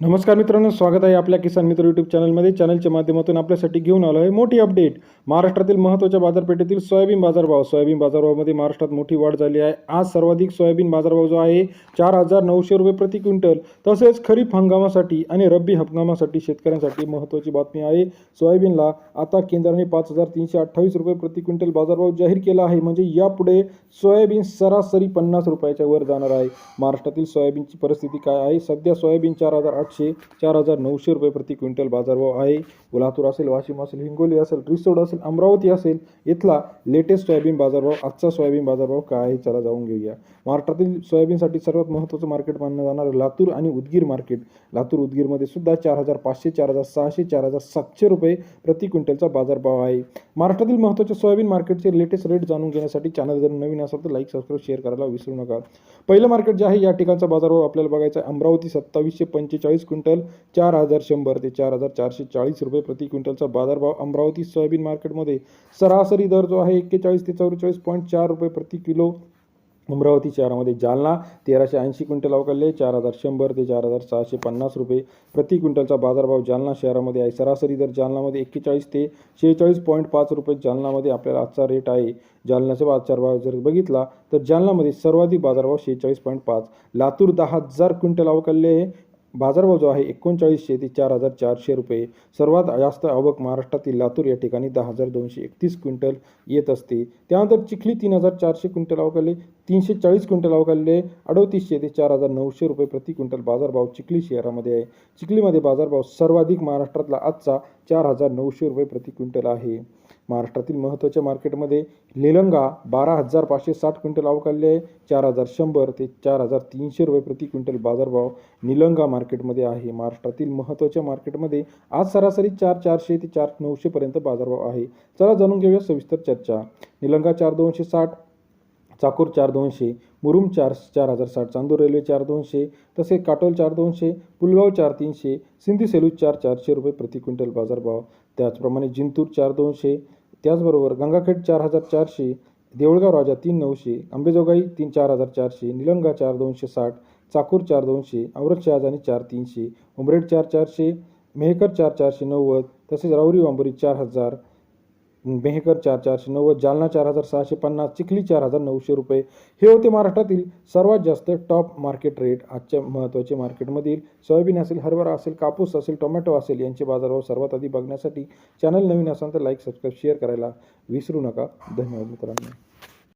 नमस्कार मित्रांनो स्वागत आहे आपल्या किसान मित्र यूट्यूब चॅनलमध्ये चॅनलच्या माध्यमातून आपल्यासाठी घेऊन आलो आहे मोठी अपडेट महाराष्ट्रातील महत्त्वाच्या बाजारपेठेतील सोयाबीन बाजारभाव. सोयाबीन बाजारभावामध्ये महाराष्ट्रात मोठी वाढ झाली आहे. आज सर्वाधिक सोयाबीन बाजारभाव जो आहे चार हजार नऊशे रुपये प्रति क्विंटल. तसेच खरीप हंगामासाठी आणि रब्बी हंगामासाठी शेतकऱ्यांसाठी महत्त्वाची बातमी आहे. सोयाबीनला आता केंद्राने पाच हजार तीनशे अठ्ठावीस रुपये प्रति क्विंटल बाजारभाव जाहीर केला आहे. म्हणजे यापुढे सोयाबीन सरासरी पन्नास रुपयाच्या वर जाणार आहे. महाराष्ट्रातील सोयाबीनची परिस्थिती काय आहे? सध्या सोयाबीन चार हजार आठशे चार हजार नऊशे रुपये प्रति क्विंटल बाजारभाव आहे. लातूर असेल वाशिम असेल हिंगोली असेल रिसोड असेल अमरावती असेल इथला लेटेस्ट सोयाबीन बाजारभाव आजचा सोयाबीन बाजारभाव काय आहे चला जाऊन घेऊया. महाराष्ट्रातील सोयाबीनसाठी सर्वात महत्त्वाचं मार्केट मानलं जाणारं लातूर आणि उदगीर मार्केट लातूर उदगीरमध्ये सुद्धा चार हजार पाचशे चार हजार सहाशे चार हजार सातशे रुपये प्रति क्विंटलचा बाजारभाव आहे. महाराष्ट्रातील महत्त्वाच्या सोयाबीन मार्केटचे लेटेस्ट रेट जाणून घेण्यासाठी चॅनल जर नवीन असेल तर लाईक सबस्क्राईब शेअर करायला विसरू नका. पहिलं मार्केट जे आहे या ठिकाणचा बाजारभाव आपल्याला बघायचा आहे. अमरावती सत्तावीसशे पंचेचाळीस क्विंटल चार हजार शंभर ते चार हजार चारशे चाळीस रुपये प्रति क्विंटलचा बाजारभाव अमरावती सोयाबीन मार्केटमध्ये सरासरी दर जो आहे एक्केचाळीस ते चौवेचाळीस पॉईंट चार रुपये प्रति किलो अमरावती शहरामध्ये जालना तेराशे ऐंशी क्विंटल अवकालले चार हजार शंभर ते चार हजार सहाशे पन्नास रुपये प्रति क्विंटलचा बाजारभाव जालना शहरामध्ये आहे. सरासरी दर जालनामध्ये एक्केचाळीस ते शेहेचाळीस पॉईंट पाच रुपये जालनामध्ये आपल्याला आजचा रेट आहे. जालन्याचा बाजारभाव जर बघितला तर जालनामध्ये सर्वाधिक बाजारभाव शेहेचाळीस पॉईंट पाच. लातूर दहा हजार क्विंटल अवकालले बाजारभाव जो आहे एकोणचाळीसशे ते चार हजार चारशे रुपये. सर्वात जास्त आवक महाराष्ट्रातील लातूर या ठिकाणी दहा हजार दोनशे एकतीस क्विंटल येत असते. त्यानंतर चिखली तीन हजार चारशे क्विंटल अवकालले तीनशे चाळीस क्विंटल अवकालले अडतीसशे ते चार हजार नऊशे रुपये प्रति क्विंटल बाजारभाव चिखली शहरामध्ये आहे. चिखलीमध्ये बाजारभाव सर्वाधिक महाराष्ट्रातला आजचा चार हजार नऊशे रुपये प्रति क्विंटल आहे. महाराष्ट्रातील महत्त्वाच्या मार्केटमध्ये निलंगा बारा हजार पाचशे साठ क्विंटल अवकालले आहे. चार हजार शंभर ते चार हजार तीनशे रुपये प्रति क्विंटल बाजारभाव निलंगा मार्केटमध्ये आहे. महाराष्ट्रातील महत्त्वाच्या मार्केटमध्ये आज सरासरी चार चारशे ते चार नऊशेपर्यंत बाजारभाव आहे. चला जाणून घेऊया सविस्तर चर्चा. निलंगा चार दोनशे साठ चाकूर चार दोनशे मुरुम चार चार हजार साठ चांदूर रेल्वे चार दोनशे तसेच काटोल चार दोनशे पुलगाव चार तीनशे सिंधी सेलू चार चारशे रुपये प्रति क्विंटल बाजारभाव. त्याचप्रमाणे जिंतूर चार दोनशे त्याचबरोबर गंगाखेड चार हजार चारशे देऊळगाव राजा तीन नऊशे अंबेजोगाई तीन चार हजार चारशे निलंगा चार दोनशे साठ चाकूर चार दोनशे औरत शहाजानी चार तीनशे उमरेड चार चारशे मेहकर चार चारशे नव्वद तसेच राऊरी वांबुरी चार हजार मेहकर चार चारशे नव्वद जालना चार हजार सहाशे पन्नास चिखली चार हजार नऊशे रुपये. हे होते महाराष्ट्रातील सर्वात जास्त टॉप मार्केट रेट आजच्या महत्त्वाचे मार्केटमधील सोयाबीन असेल हरभरा असेल कापूस असेल टोमॅटो असेल यांचे बाजारभाव सर्वात आधी बघण्यासाठी चॅनल नवीन असाल तर लाईक सबस्क्राईब शेअर करायला विसरू नका. धन्यवाद मित्रांनो.